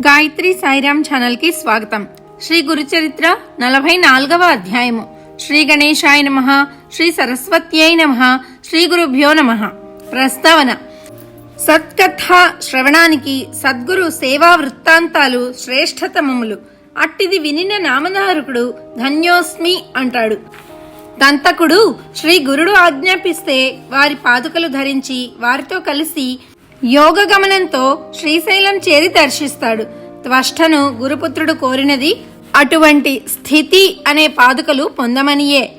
గాయత్రి సాయిరామ్ ఛానల్కి స్వాగతం. శ్రీ గురుచరిత్ర నలభై నాలుగవ అధ్యాయము. శ్రీ గణేశాయ నమ శ్రీ సరస్వత్యై నమ శ్రీ గురుభ్యో నమ. ప్రస్తావన. సత్కథ శ్రవణానికి సద్గురు సేవా వృత్తాంతాలు శ్రేష్టతమములు. అట్టిది వినిన నామధారకుడు ధన్యోస్మి అంటాడు. దంతకుడు శ్రీ గురుడు ఆజ్ఞాపిస్తే వారి పాదుకలు ధరించి వారితో కలిసి యోగ గమనంతో శ్రీశైలం చేరి దర్శిస్తాడు. త్వష్టను గురుపుత్రుడు కోరినది అటువంటి స్థితి అనే పాదుకలు పొందమనియే.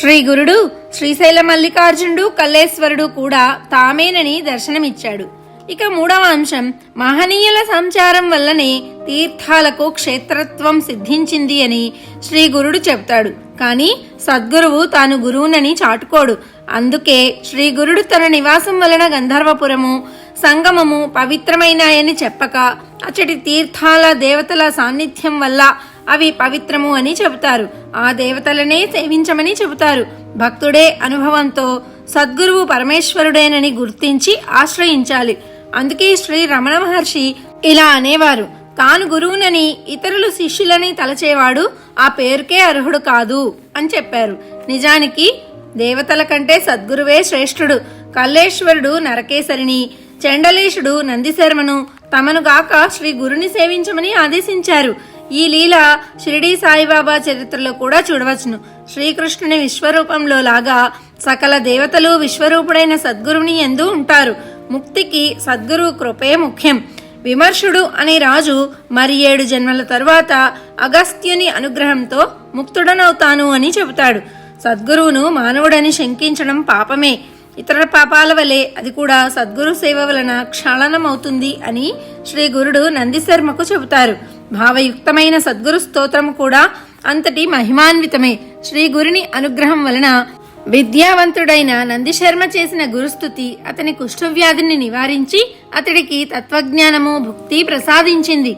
శ్రీ గురుడు శ్రీశైల మల్లికార్జునుడు కల్లేశ్వరుడు కూడా తామేనని దర్శనమిచ్చాడు. ఇక మూడవ అంశం మహనీయుల సంచారం వల్లనే తీర్థాలకు క్షేత్రత్వం సిద్ధించింది అని శ్రీ గురుడు చెప్తాడు. కానీ సద్గురువు తాను గురువునని చాటుకోడు. అందుకే శ్రీ గురుడు తన నివాసం వలన గంధర్వపురము సంగమము పవిత్రమైనాయని చెప్పక అచ్చటి తీర్థాల దేవతల సాన్నిధ్యం వల్ల అవి పవిత్రము అని చెబుతారు. ఆ దేవతలనే సేవించమని చెబుతారు. భక్తుడే అనుభవంతో సద్గురువు పరమేశ్వరుడేనని గుర్తించి ఆశ్రయించాలి. అందుకే శ్రీ రమణ మహర్షి ఇలా అనేవారు. తాను గురువునని ఇతరులు శిష్యులని తలచేవాడు ఆ పేరుకే అర్హుడు కాదు అని చెప్పారు. నిజానికి దేవతల కంటే సద్గురువే శ్రేష్ఠుడు. కల్లేశ్వరుడు నరకేశరిని చండలేశుడు నందిశర్మను తమను గాక శ్రీ గురుని సేవించమని ఆదేశించారు. ఈ లీల షిరిడీ సాయిబాబా చరిత్రలో కూడా చూడవచ్చును. శ్రీకృష్ణుని విశ్వరూపంలో లాగా సకల దేవతలు విశ్వరూపుడైన సద్గురుని ఎందు ఉంటారు. ముక్తికి సద్గురు కృపే ముఖ్యం. విమర్శుడు అనే రాజు మరి ఏడు జన్మల తరువాత అగస్త్యుని అనుగ్రహంతో ముక్తుడనవుతాను అని చెబుతాడు. సద్గురువును మానవుడని శంకించడం పాపమే. ఇతర పాపాల వలె అది కూడా సద్గురు సేవ వలన క్షాళనమవుతుంది అని శ్రీ గురుడు నందిశర్మకు చెబుతారు. భావయుక్తమైన సద్గురు స్తోత్రము కూడా అంతటి మహిమాన్వితమే. శ్రీ గురుని అనుగ్రహం వలన విద్యావంతుడైన నందిశర్మ చేసిన గురుస్థుతి అతని కుష్ఠవ్యాధిని నివారించి అతడికి తత్వజ్ఞానము భుక్తి ప్రసాదించింది.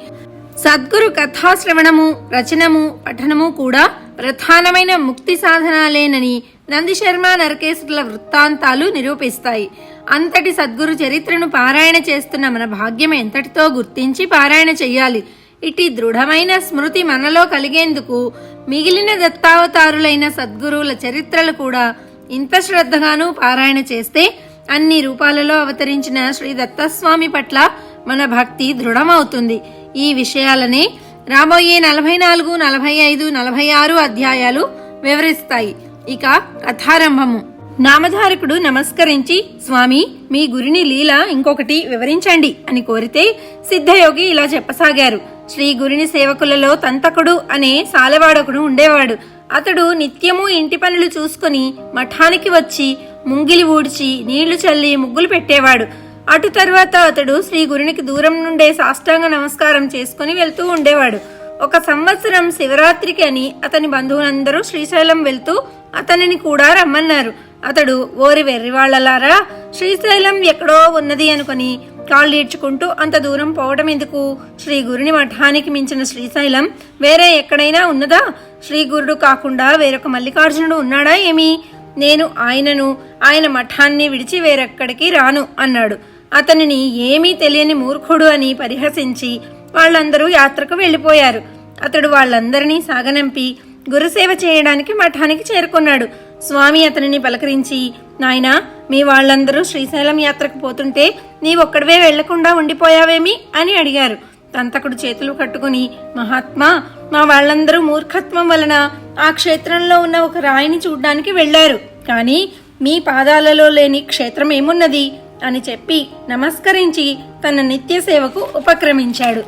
సద్గురు కథాశ్రవణము రచనము పఠనము కూడా ప్రధానమైన ముక్తి సాధనాలేనని నందిశర్మ నరకేశ్వరుల వృత్తాంతాలు నిరూపిస్తాయి. అంతటి సద్గురు చరిత్రను పారాయణ చేస్తున్న మన భాగ్యం ఎంతటితో గుర్తించి పారాయణ చెయ్యాలి. ఇటు దృఢమైన స్మృతి మనలో కలిగేందుకు మిగిలిన దత్తావతారులైన సద్గురువుల చరిత్రలు కూడా ఇంత శ్రద్ధగాను పారాయణ చేస్తే అన్ని రూపాలలో అవతరించిన శ్రీ దత్తస్వామి పట్ల మన భక్తి దృఢమవుతుంది. ఈ విషయాలనే రాబోయే నలభై నాలుగు నలభై ఐదు నలభై ఆరు అధ్యాయాలు వివరిస్తాయి. ఇక కథారంభము. నామధారకుడు నమస్కరించి స్వామి మీ గురిని లీల ఇంకొకటి వివరించండి అని కోరితే సిద్ధయోగి ఇలా చెప్పసాగారు. శ్రీ గురిని సేవకులలో తంతకుడు అనే సాలెవాడొకడు ఉండేవాడు. అతడు నిత్యము ఇంటి పనులు చూసుకుని మఠానికి వచ్చి ముంగిలి ఊడ్చి నీళ్ళు చల్లి ముగ్గులు పెట్టేవాడు. అటు తర్వాత అతడు శ్రీ గురునికి దూరం నుండే సాష్టాంగ నమస్కారం చేసుకుని వెళ్తూ ఉండేవాడు. ఒక సంవత్సరం శివరాత్రికి అని అతని బంధువులందరూ శ్రీశైలం వెళ్తూ అతనిని కూడా రమ్మన్నారు. అతడు ఓరి వెర్రివాళ్ళలారా శ్రీశైలం ఎక్కడో ఉన్నది అనుకుని కాళ్ళు ఈడ్చుకుంటూ అంత దూరం పోవడం ఎందుకు? శ్రీ గురుని మఠానికి మించిన శ్రీశైలం వేరే ఎక్కడైనా ఉన్నదా? శ్రీ గురుడు కాకుండా వేరొక మల్లికార్జునుడు ఉన్నాడా ఏమి? నేను ఆయనను ఆయన మఠాన్ని విడిచి వేరెక్కడికి రాను అన్నాడు. అతనిని ఏమీ తెలియని మూర్ఖుడు అని పరిహసించి వాళ్ళందరూ యాత్రకు వెళ్ళిపోయారు. అతడు వాళ్ళందరినీ సాగనంపి గురుసేవ చేయడానికి మఠానికి చేరుకున్నాడు. స్వామి అతనిని పలకరించి నాయనా మీ వాళ్ళందరూ శ్రీశైలం యాత్రకు పోతుంటే నీవొక్కడవే వెళ్ళకుండా ఉండిపోయావేమి? అని అడిగారు. తంతకుడు చేతులు కట్టుకుని మహాత్మా మా వాళ్ళందరూ మూర్ఖత్వం వలన ఆ క్షేత్రంలో ఉన్న ఒక రాయిని చూడ్డానికి వెళ్ళారు కానీ మీ పాదాలలో లేని క్షేత్రం ఏమున్నది? అని చెప్పి నమస్కరించి తన నిత్య సేవకు ఉపక్రమించాడు.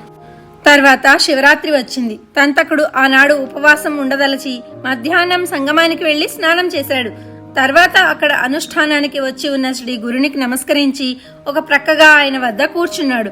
తర్వాత శివరాత్రి వచ్చింది. తంతకుడు ఆనాడు ఉపవాసం ఉండదలచి మధ్యాహ్నం సంగమానికి వెళ్ళి స్నానం చేశాడు. తర్వాత అక్కడ అనుష్ఠానానికి వచ్చి ఉన్న శ్రీ గురునికి నమస్కరించి ఒక ప్రక్కగా ఆయన వద్ద కూర్చున్నాడు.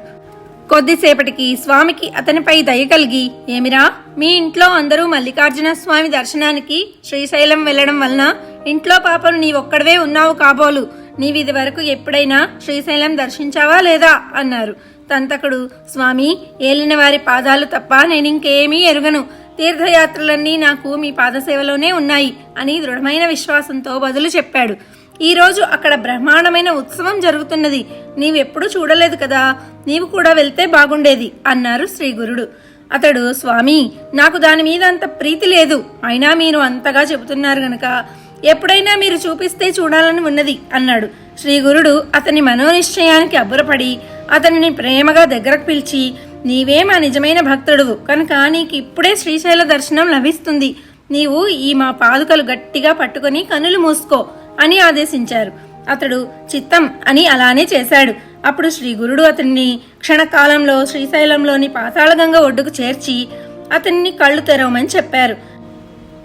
కొద్దిసేపటికి స్వామికి అతనిపై దయ కలిగి ఏమిరా మీ ఇంట్లో అందరూ మల్లికార్జున స్వామి దర్శనానికి శ్రీశైలం వెళ్ళడం వలన ఇంట్లో పాపను నీవొక్కడవే ఉన్నావు కాబోలు. నీవిది వరకు ఎప్పుడైనా శ్రీశైలం దర్శించావా లేదా? అన్నారు. తంతకుడు స్వామి ఏలిన వారి పాదాలు తప్ప నేనింకేమీ ఎరుగను. తీర్థయాత్రలన్నీ నాకు మీ పాదసేవలోనే ఉన్నాయి అని దృఢమైన విశ్వాసంతో బదులు చెప్పాడు. ఈరోజు అక్కడ బ్రహ్మాండమైన ఉత్సవం జరుగుతున్నది. నీవెప్పుడు చూడలేదు కదా? నీవు కూడా వెళ్తే బాగుండేది అన్నారు శ్రీగురుడు. అతడు స్వామి నాకు దాని మీద అంత ప్రీతి లేదు. అయినా మీరు అంతగా చెబుతున్నారు గనక ఎప్పుడైనా మీరు చూపిస్తే చూడాలని ఉన్నది అన్నాడు. శ్రీగురుడు అతని మనోనిశ్చయానికి అబ్బురపడి అతనిని ప్రేమగా దగ్గరకు పిలిచి నీవే మా నిజమైన భక్తుడువు కనుక నీకు ఇప్పుడే శ్రీశైల దర్శనం లభిస్తుంది. నీవు ఈ మా పాదుకలు గట్టిగా పట్టుకొని కనులు మూసుకో అని ఆదేశించారు. అతడు చిత్తం అని అలానే చేశాడు. అప్పుడు శ్రీ గురుడు అతన్ని క్షణకాలంలో శ్రీశైలంలోని పాతాళగంగ ఒడ్డుకు చేర్చి అతన్ని కళ్ళు తెరవమని చెప్పారు.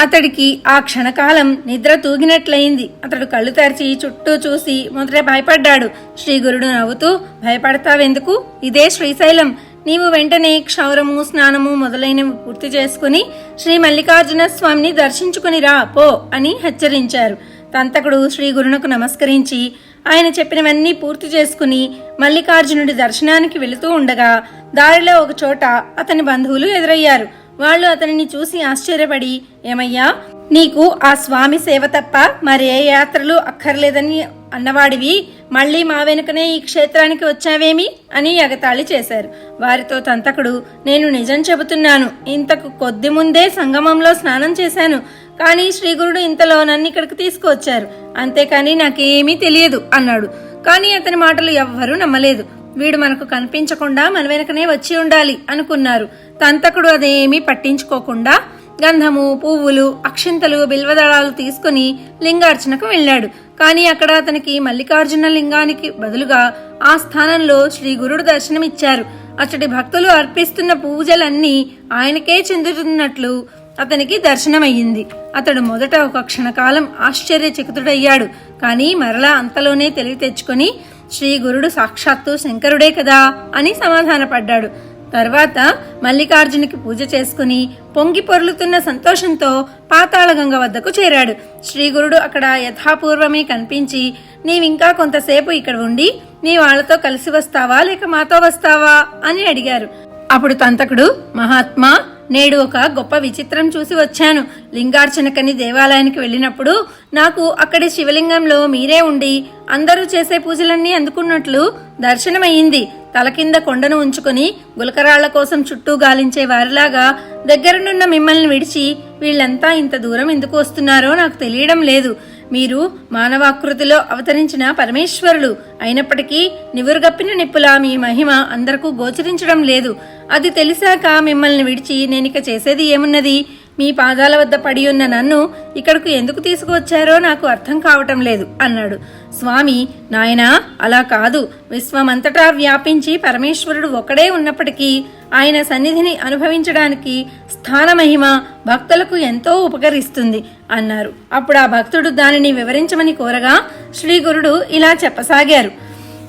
అతడికి ఆ క్షణకాలం నిద్ర తూగినట్లయింది. అతడు కళ్ళు తెరిచి చుట్టూ చూసి మొదట భయపడ్డాడు. శ్రీగురుడు నవ్వుతూ భయపడతావెందుకు? ఇదే శ్రీశైలం. నీవు వెంటనే క్షౌరము స్నానము మొదలైనవి పూర్తి చేసుకుని శ్రీ మల్లికార్జున స్వామిని దర్శించుకుని రా పో అని హెచ్చరించారు. తంతకుడు శ్రీ గురునకు నమస్కరించి ఆయన చెప్పినవన్నీ పూర్తి చేసుకుని మల్లికార్జునుడి దర్శనానికి వెళుతూ ఉండగా దారిలో ఒక చోట అతని బంధువులు ఎదురయ్యారు. వాళ్ళు అతనిని చూసి ఆశ్చర్యపడి ఏమయ్యా నీకు ఆ స్వామి సేవ తప్ప మరే యాత్రలు అక్కర్లేదని అన్నవాడివి? మళ్ళీ మా వెనుకనే ఈ క్షేత్రానికి వచ్చావేమి? అని ఎగతాళి చేశారు. వారితో తంతకుడు నేను నిజం చెబుతున్నాను. ఇంతకు కొద్ది ముందే సంగమంలో స్నానం చేశాను. కానీ శ్రీగురుడు ఇంతలో నన్ను ఇక్కడికి తీసుకువచ్చారు. అంతేకాని నాకేమీ తెలియదు అన్నాడు. కానీ అతని మాటలు ఎవ్వరూ నమ్మలేదు. వీడు మనకు కనిపించకుండా మన వెనకనే వచ్చి ఉండాలి అనుకున్నారు. తంతకుడు అదేమీ పట్టించుకోకుండా గంధము పువ్వులు అక్షింతలు బిల్వదళాలు తీసుకుని లింగార్చనకు వెళ్ళాడు. కానీ అక్కడ అతనికి మల్లికార్జున లింగానికి బదులుగా ఆ స్థానంలో శ్రీ గురుడు దర్శనమిచ్చారు. అతడి భక్తులు అర్పిస్తున్న పూజలన్నీ ఆయనకే చెందుతున్నట్లు అతనికి దర్శనమయ్యింది. అతడు మొదట ఒక క్షణకాలం ఆశ్చర్యచకితుడయ్యాడు. కానీ మరలా అంతలోనే తెలివి తెచ్చుకొని శ్రీ గురుడు సాక్షాత్తు శంకరుడే కదా అని సమాధానపడ్డాడు. తర్వాత మల్లికార్జునికి పూజ చేసుకుని పొంగి పొర్లుతున్న సంతోషంతో పాతాళగంగ వద్దకు చేరాడు. శ్రీగురుడు అక్కడ యథాపూర్వమే కనిపించి నీవింకా కొంతసేపు ఇక్కడ ఉండి నీ వాళ్ళతో కలిసి వస్తావా లేక మాతో వస్తావా? అని అడిగారు. అప్పుడు తంతకుడు మహాత్మా నేడు ఒక గొప్ప విచిత్రం చూసి వచ్చాను. లింగార్చనకని దేవాలయానికి వెళ్ళినప్పుడు నాకు అక్కడి శివలింగంలో మీరే ఉండి అందరూ చేసే పూజలన్నీ అందుకున్నట్లు దర్శనమయ్యింది. తల కింద కొండను ఉంచుకొని గులకరాళ్ళ కోసం చుట్టూ గాలించే వారిలాగా దగ్గరనున్న మిమ్మల్ని విడిచి వీళ్ళంతా ఇంత దూరం ఎందుకు వస్తున్నారో నాకు తెలియడం లేదు. మీరు మానవాకృతిలో అవతరించిన పరమేశ్వరులు అయినప్పటికీ నివురుగప్పిన నిప్పులా మీ మహిమ అందరకు గోచరించడం లేదు. అది తెలిసాక మిమ్మల్ని విడిచి నేనిక చేసేది ఏమున్నది? మీ పాదాల వద్ద పడి ఉన్న నన్ను ఇక్కడకు ఎందుకు తీసుకువచ్చారో నాకు అర్థం కావటం లేదు అన్నాడు. స్వామి నాయనా అలా కాదు. విశ్వమంతటా వ్యాపించి పరమేశ్వరుడు ఒకడే ఉన్నప్పటికీ ఆయన సన్నిధిని అనుభవించడానికి స్థానమహిమ భక్తులకు ఎంతో ఉపకరిస్తుంది అన్నారు. అప్పుడు ఆ భక్తుడు దానిని వివరించమని కోరగా శ్రీ గురుడు ఇలా చెప్పసాగారు.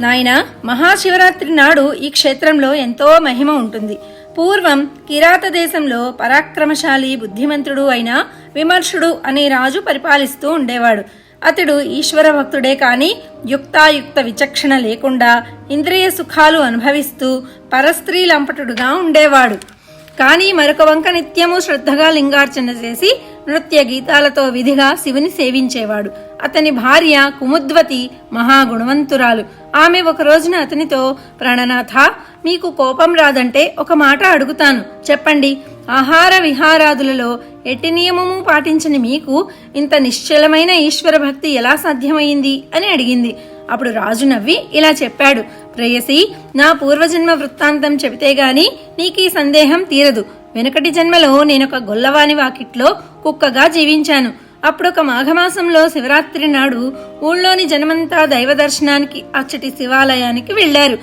నాయన మహాశివరాత్రి నాడు ఈ క్షేత్రంలో ఎంతో మహిమ ఉంటుంది. పూర్వం కిరాత దేశంలో పరాక్రమశాలి బుద్ధిమంతుడు అయిన విమర్శుడు అనే రాజు పరిపాలిస్తూ ఉండేవాడు. అతడు ఈశ్వర భక్తుడే కాని యుక్తాయుక్త విచక్షణ లేకుండా ఇంద్రియ సుఖాలు అనుభవిస్తూ పరస్త్రీ లంపటుడుగా ఉండేవాడు. కానీ మరొక వంక నిత్యము శ్రద్ధగా లింగార్చన చేసి నృత్య గీతాలతో విధిగా శివుని సేవించేవాడు. అతని భార్య కుముద్వతి మహాగుణవంతురాలు. ఆమె ఒక రోజున అతనితో ప్రాణనాథ మీకు కోపం రాదంటే ఒక మాట అడుగుతాను. చెప్పండి. ఆహార విహారాదులలో ఎట్టి నియమము పాటించని మీకు ఇంత నిశ్చలమైన ఈశ్వర భక్తి ఎలా సాధ్యమైంది? అని అడిగింది. అప్పుడు రాజు నవ్వి ఇలా చెప్పాడు ప్రేయసి నా పూర్వజన్మ వృత్తాంతం చెబితే గాని నీకీ సందేహం తీరదు. వెనకటి జన్మలో నేనొక గొల్లవాని వాకిట్లో కుక్కగా జీవించాను. అప్పుడు ఒక మాఘమాసంలో శివరాత్రి నాడు ఊళ్ళోని జనమంతా దైవ దర్శనానికి అచ్చటి శివాలయానికి వెళ్ళారు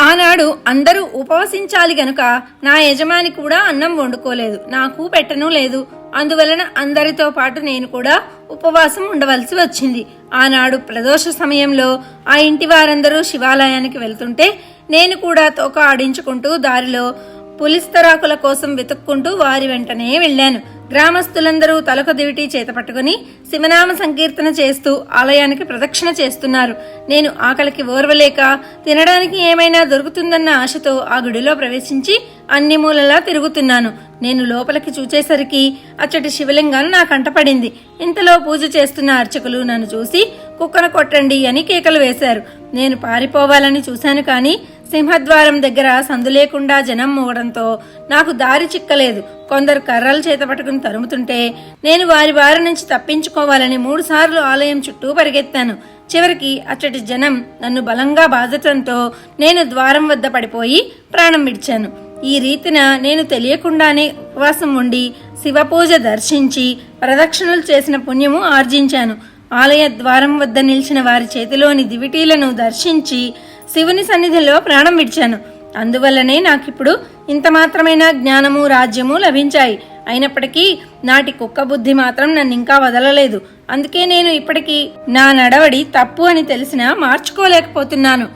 ఆనాడు అందరూ ఉపవసించాలి గనుక నా యజమాని కూడా అన్నం వండుకోలేదు నాకు పెట్టను లేదు. అందువలన అందరితో పాటు నేను కూడా ఉపవాసం ఉండవలసి వచ్చింది. ఆనాడు ప్రదోష సమయంలో ఆ ఇంటి వారందరూ శివాలయానికి వెళ్తుంటే నేను కూడా తోక ఆడించుకుంటూ దారిలో పులిస్తరాకుల కోసం వెతుక్కుంటూ వారి వెంటనే వెళ్ళాను. గ్రామస్తులందరూ తలకు దివిటి చేత పట్టుకుని శివనామ సంకీర్తన చేస్తూ ఆలయానికి ప్రదక్షిణ చేస్తున్నారు. నేను ఆకలికి ఓర్వలేక తినడానికి ఏమైనా దొరుకుతుందన్న ఆశతో ఆ గుడిలో ప్రవేశించి అన్ని మూలలా తిరుగుతున్నాను. నేను లోపలికి చూచేసరికి అచ్చటి శివలింగం నా కంటపడింది ఇంతలో పూజ చేస్తున్న అర్చకులు నన్ను చూసి కుక్కను కొట్టండి అని కేకలు వేశారు. నేను పారిపోవాలని చూశాను కానీ సింహద్వారం దగ్గర సందు లేకుండా జనం మూగడంతో నాకు దారి చిక్కలేదు. కొందరు కర్రలు చేత పట్టుకుని తరుముతుంటే నేను వారి బారి నుంచి తప్పించుకోవాలని మూడుసార్లు ఆలయం చుట్టూ పరిగెత్తాను. చివరికి అచ్చటి జనం నన్ను బలంగా బాధటంతో నేను ద్వారం వద్ద పడిపోయి ప్రాణం విడిచాను. ఈ రీతిన నేను తెలియకుండానే ఉపవాసం ఉండి శివపూజ దర్శించి ప్రదక్షిణలు చేసిన పుణ్యము ఆర్జించాను. ఆలయ ద్వారం వద్ద నిలిచిన వారి చేతిలోని దివిటీలను దర్శించి శివుని సన్నిధిలో ప్రాణం విడిచాను. అందువల్లనే నాకిప్పుడు ఇంత మాత్రమైన జ్ఞానము రాజ్యము లభించాయి. అయినప్పటికీ నాటి కుక్క బుద్ధి మాత్రం నన్ను ఇంకా వదలలేదు. అందుకే నేను ఇప్పటికీ నా నడవడి తప్పు అని తెలిసినా మార్చుకోలేకపోతున్నాను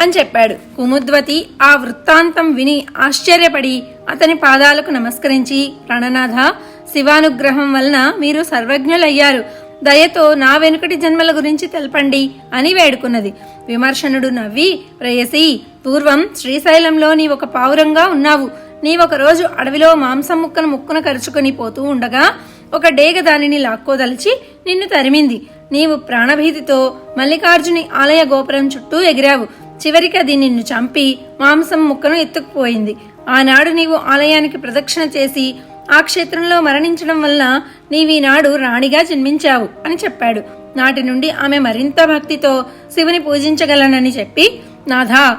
అని చెప్పాడు. కుముద్వతి ఆ వృత్తాంతం విని ఆశ్చర్యపడి అతని పాదాలకు నమస్కరించి ప్రణనాథ శివానుగ్రహం వలన మీరు సర్వజ్ఞులయ్యారు. దయతో నా వెనుకటి జన్మల గురించి తెలపండి అని వేడుకున్నది. విమర్శనుడు నవ్వి ప్రేయసి పూర్వం శ్రీశైలంలో నీ ఒక పావురంగా ఉన్నావు. నీవొక రోజు అడవిలో మాంసం ముక్కను ముక్కున కరుచుకొని పోతూ ఉండగా ఒక డేగ దానిని లాక్కోదలిచి నిన్ను తరిమింది. నీవు ప్రాణభీతితో మల్లికార్జుని ఆలయ గోపురం చుట్టూ ఎగిరావు. చివరికి అది నిన్ను చంపి మాంసం ముక్కను ఎత్తుకుపోయింది. ఆనాడు నీవు ఆలయానికి ప్రదక్షిణ చేసి ఆ క్షేత్రంలో మరణించడం వల్ల నీవీనాడు రాణిగా జన్మించావు అని చెప్పాడు. నాటి నుండి ఆమె మరింత భక్తితో శివుని పూజించగలనని చెప్పి నాథా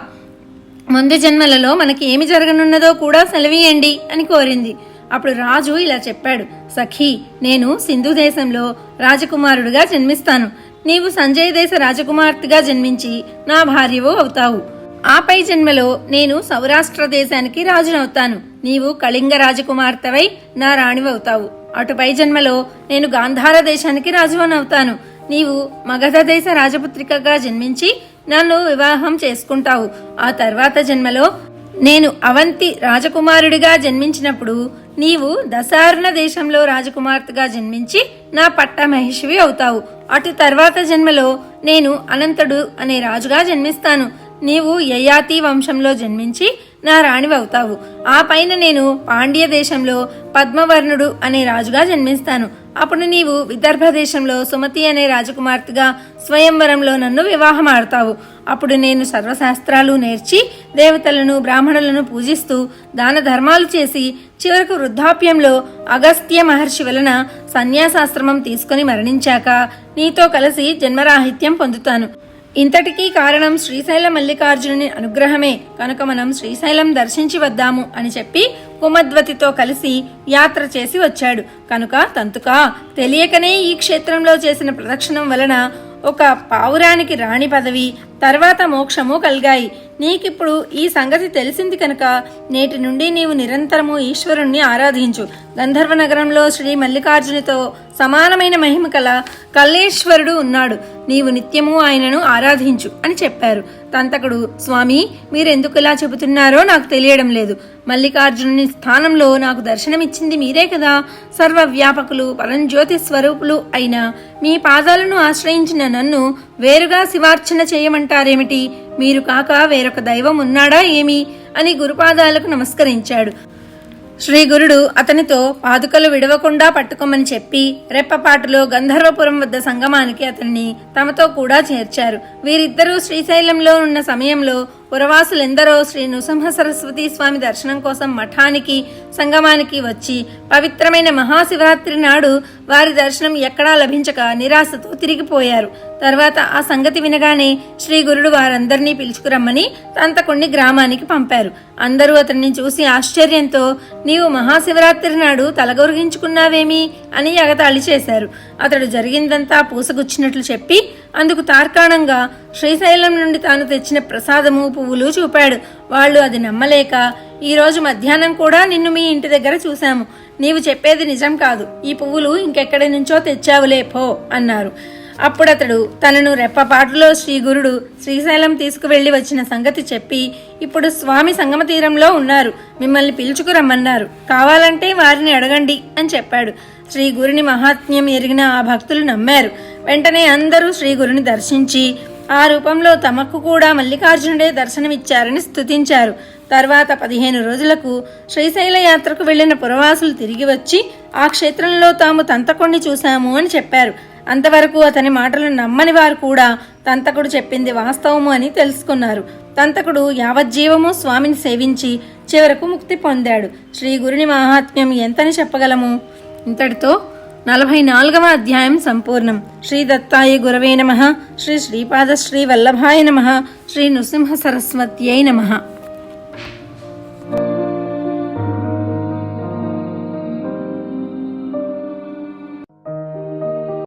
ముందు జన్మలలో మనకి ఏమి జరగనున్నదో కూడా సెలవీయండి అని కోరింది. అప్పుడు రాజు ఇలా చెప్పాడు సఖీ నేను సింధు దేశంలో రాజకుమారుడుగా జన్మిస్తాను. నీవు సంజయ్ దేశ రాజకుమార్తెగా జన్మించి నా భార్యవు అవుతావు. ఆపై జన్మలో నేను సౌరాష్ట్ర దేశానికి రాజునవుతాను. నీవు కళింగ రాజకుమార్తెవై నా రాణివవుతావు. అటుపై జన్మలో నేను గాంధార దేశానికి రాజువనవుతాను. నీవు మగధ దేశ రాజపుత్రికగా జన్మించి నన్ను వివాహం చేసుకుంటావు. ఆ తర్వాత జన్మలో నేను అవంతి రాజకుమారుడిగా జన్మించినప్పుడు నీవు దశారుణ దేశంలో రాజకుమార్తెగా జన్మించి నా పట్ట మహిషివి అవుతావు. అటు తర్వాత జన్మలో నేను అనంతుడు అనే రాజుగా జన్మిస్తాను. నీవు యయాతి వంశంలో జన్మించి నా రాణివవుతావు. ఆ పైన నేను పాండ్య దేశంలో పద్మవర్ణుడు అనే రాజుగా జన్మిస్తాను. అప్పుడు నీవు విదర్భ దేశంలో సుమతి అనే రాజకుమార్తెగా స్వయంవరంలో నన్ను వివాహం ఆడతావు అప్పుడు నేను సర్వశాస్త్రాలు నేర్చి దేవతలను బ్రాహ్మణులను పూజిస్తూ దాన ధర్మాలు చేసి చివరకు వృద్ధాప్యంలో అగస్త్య మహర్షి వలన సన్యాసాశ్రమం తీసుకుని మరణించాక నీతో కలిసి జన్మరాహిత్యం పొందుతాను. ఇంతటికీ కారణం శ్రీశైల మల్లికార్జునుని అనుగ్రహమే. కనుక మనం శ్రీశైలం దర్శించి వద్దాము అని చెప్పి కుమద్వతితో కలిసి యాత్ర చేసి వచ్చాడు. కనుక తంతుక తెలియకనే ఈ క్షేత్రంలో చేసిన ప్రదక్షిణం వలన ఒక పావురానికి రాణి పదవి తర్వాత మోక్షము కలిగాయి. నీకిప్పుడు ఈ సంగతి తెలిసింది కనుక నేటి నుండి నీవు నిరంతరము ఈశ్వరుణ్ణి ఆరాధించు. గంధర్వ నగరంలో శ్రీ మల్లికార్జునితో సమానమైన మహిమ కల కల్లేశ్వరుడు ఉన్నాడు. నీవు నిత్యము ఆయనను ఆరాధించు అని చెప్పారు. తంతకుడు స్వామి మీరెందుకు ఇలా చెబుతున్నారో నాకు తెలియడం లేదు. మల్లికార్జునుని స్థానంలో నాకు దర్శనమిచ్చింది మీరే కదా. సర్వ వ్యాపకులు పరంజ్యోతి స్వరూపులు అయిన మీ పాదాలను ఆశ్రయించిన నన్ను వేరుగా శివార్చన చేయమంటారేమిటి? మీరు కాక వేరొక దైవం ఉన్నాడా ఏమి? అని గురుపాదాలకు నమస్కరించాడు. శ్రీ గురుడు అతనితో పాదుకలు విడవకుండా పట్టుకోమని చెప్పి రెప్పపాటులో గంధర్వపురం వద్ద సంగమానికి అతన్ని తమతో కూడా చేర్చారు. వీరిద్దరూ శ్రీశైలంలో ఉన్న సమయంలో పురవాసులెందరో శ్రీ నృసింహ సరస్వతి స్వామి దర్శనం కోసం మఠానికి సంగమానికి వచ్చి పవిత్రమైన మహాశివరాత్రి నాడు వారి దర్శనం ఎక్కడా లభించక నిరాశతో తిరిగిపోయారు. తర్వాత ఆ సంగతి వినగానే శ్రీ గురుడు వారందరినీ పిలుచుకురమ్మని తంతకుణ్ణి గ్రామానికి పంపారు. అందరూ అతన్ని చూసి ఆశ్చర్యంతో నీవు మహాశివరాత్రి నాడు తలగొరిగించుకున్నావేమి? అని ఎగతాళి చేశారు. అతడు జరిగిందంతా పూసగుచ్చినట్లు చెప్పి అందుకు తార్కాణంగా శ్రీశైలం నుండి తాను తెచ్చిన ప్రసాదము పువ్వులు చూపాడు. వాళ్ళు అది నమ్మలేక ఈరోజు మధ్యాహ్నం కూడా నిన్ను మీ ఇంటి దగ్గర చూశాము. నీవు చెప్పేది నిజం కాదు. ఈ పువ్వులు ఇంకెక్కడి నుంచో తెచ్చావులే పో అన్నారు. అప్పుడతడు తనను రెప్పపాటులో శ్రీగురుడు శ్రీశైలం తీసుకువెళ్ళి వచ్చిన సంగతి చెప్పి ఇప్పుడు స్వామి సంగమ తీరంలో ఉన్నారు. మిమ్మల్ని పిలుచుకురమ్మన్నారు. కావాలంటే వారిని అడగండి అని చెప్పాడు. శ్రీ గురుని మహాత్మ్యం ఎరిగిన ఆ భక్తులు నమ్మారు. వెంటనే అందరూ శ్రీ గురుని దర్శించి ఆ రూపంలో తమకు కూడా మల్లికార్జునుడే దర్శనమిచ్చారని స్తుతించారు. తర్వాత పదిహేను రోజులకు శ్రీశైల యాత్రకు వెళ్ళిన పురవాసులు తిరిగి వచ్చి ఆ క్షేత్రంలో తాము తంతకొండి చూశాము అని చెప్పారు. అంతవరకు అతని మాటలు నమ్మని వారు కూడా తంతకుడు చెప్పింది వాస్తవము అని తెలుసుకున్నారు. తంతకుడు యావజ్జీవము స్వామిని సేవించి చివరకు ముక్తి పొందాడు. శ్రీ గురుని మహాత్మ్యం ఎంతని చెప్పగలము? ఇంతటితో నలభై నాలుగవ అధ్యాయం సంపూర్ణం. శ్రీ దత్తాయ గురవే నమ. శ్రీ శ్రీపాద శ్రీ వల్లభాయ నమ. శ్రీ నృసింహ సరస్వత్యై నమ.